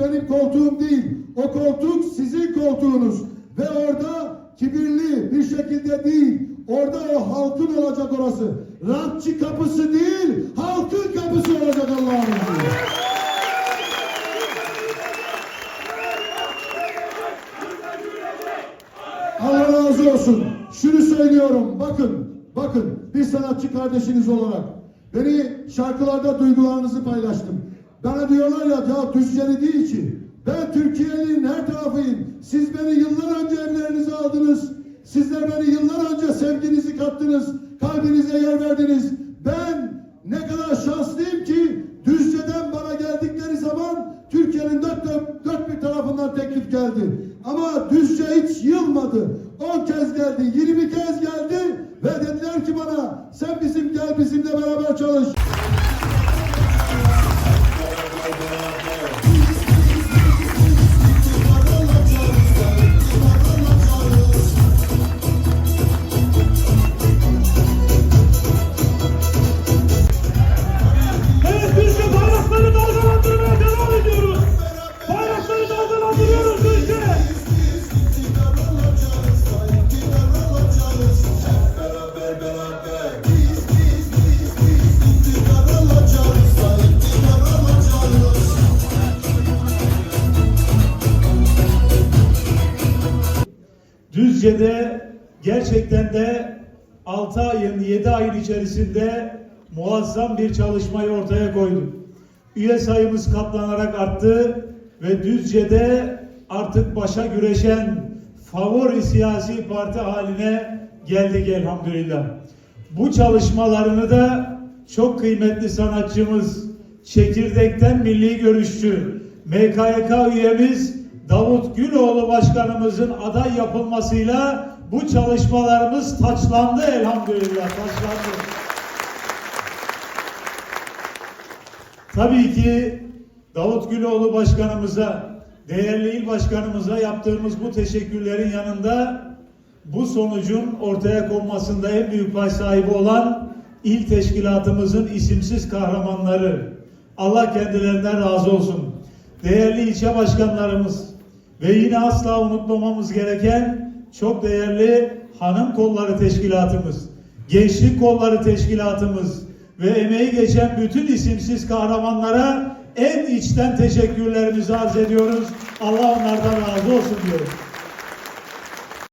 benim koltuğum değil. O koltuk sizin koltuğunuz. Ve orada kibirli bir şekilde değil. Orada o halkın olacak orası. Rantçı kapısı değil, halkın kapısı olacak izniyle. Allah razı olsun. Şunu söylüyorum. Bakın, bakın bir sanatçı kardeşiniz olarak beni şarkılarda duygularınızı paylaştım. Bana diyorlar ya ya Düzceli değil ki. Ben Türkiye'nin her tarafıyım. Siz beni yıllar önce evlerinize aldınız. Sizler beni yıllar önce sevginizi kattınız. Kalbinize yer verdiniz. Ben ne kadar şanslıyım ki Düzce'den bana geldikleri zaman Türkiye'nin dört, dört, dört bir tarafından teklif geldi. Ama Düzce hiç yılmadı. 10 kez geldi, 20 kez geldi Düzce'de gerçekten de 6 ayın 7 ayın içerisinde muazzam bir çalışmayı ortaya koyduk. Üye sayımız katlanarak arttı ve Düzce'de artık başa güreşen favori siyasi parti haline geldik elhamdülillah. Bu çalışmalarını da çok kıymetli sanatçımız Çekirdek'ten milli görüşçü MKYK üyemiz Davut Güloğlu başkanımızın aday yapılmasıyla bu çalışmalarımız taçlandı elhamdülillah taçlandı. Tabii ki Davut Güloğlu başkanımıza, değerli il başkanımıza yaptığımız bu teşekkürlerin yanında bu sonucun ortaya konmasında en büyük pay sahibi olan il teşkilatımızın isimsiz kahramanları. Allah kendilerinden razı olsun. Değerli ilçe başkanlarımız ve yine asla unutmamamız gereken çok değerli hanım kolları teşkilatımız, gençlik kolları teşkilatımız ve emeği geçen bütün isimsiz kahramanlara en içten teşekkürlerimizi arz ediyoruz. Allah onlardan razı olsun diyoruz.